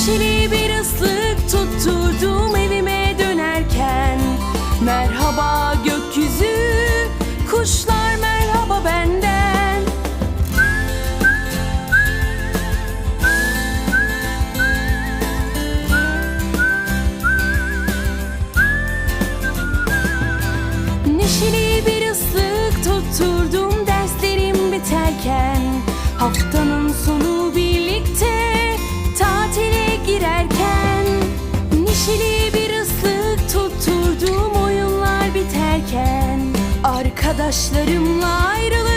Neşeli bir ıslık tutturdum evime dönerken. Merhaba gökyüzü kuşlar merhaba benden. Neşeli bir ıslık tutturdum derslerim biterken. Haftanın Arkadaşlarımla ayrı